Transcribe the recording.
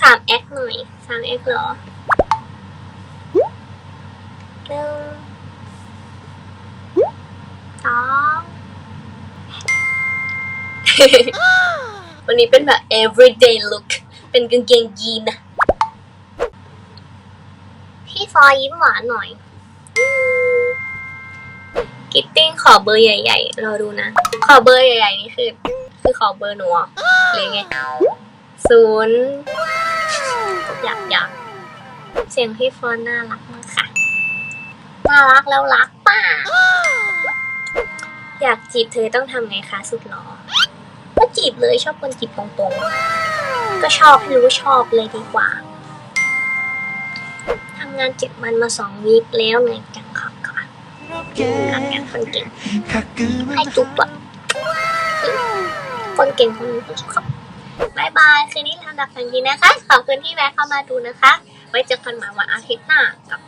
สามแอ็คหน่อยสามแอคเหรอหนึ่งสองวันนี้เป็นแบบ everyday look เป็นกางเกงยีนนะพี่ฟอยยิ้มหวานหน่อย กิตติ้งขอเบอร์ใหญ่ๆรอดูนะ ขอเบอร์ใหญ่ๆ นี่คือ คือขอเบอร์หนูเหรอหรือไงศูนย์ อยากอยากเสียงพี่ฟอนน่ารักมากค่ะน่ารักแล้วรักป่าอยากจีบเธอต้องทำไงคะสุดหรอก็จีบเลยชอบคนจีบตรงๆ ก็ชอบให้รู้ว่าชอบเลยดีกว่าทำงานเจ็ดวันมาสองวีคแล้วเหนื่อยจังค่ะค่ะรักกันคนเก่งให้จุ๊บอะคนเก่งคนนี้ต้องขอบ บายบายคืนนี้ลาดับฝันดีนะคะ ขอบคุณที่แวะเข้ามาดูนะคะ ไว้เจอกันใหม่วันอาทิตย์หน้ากับ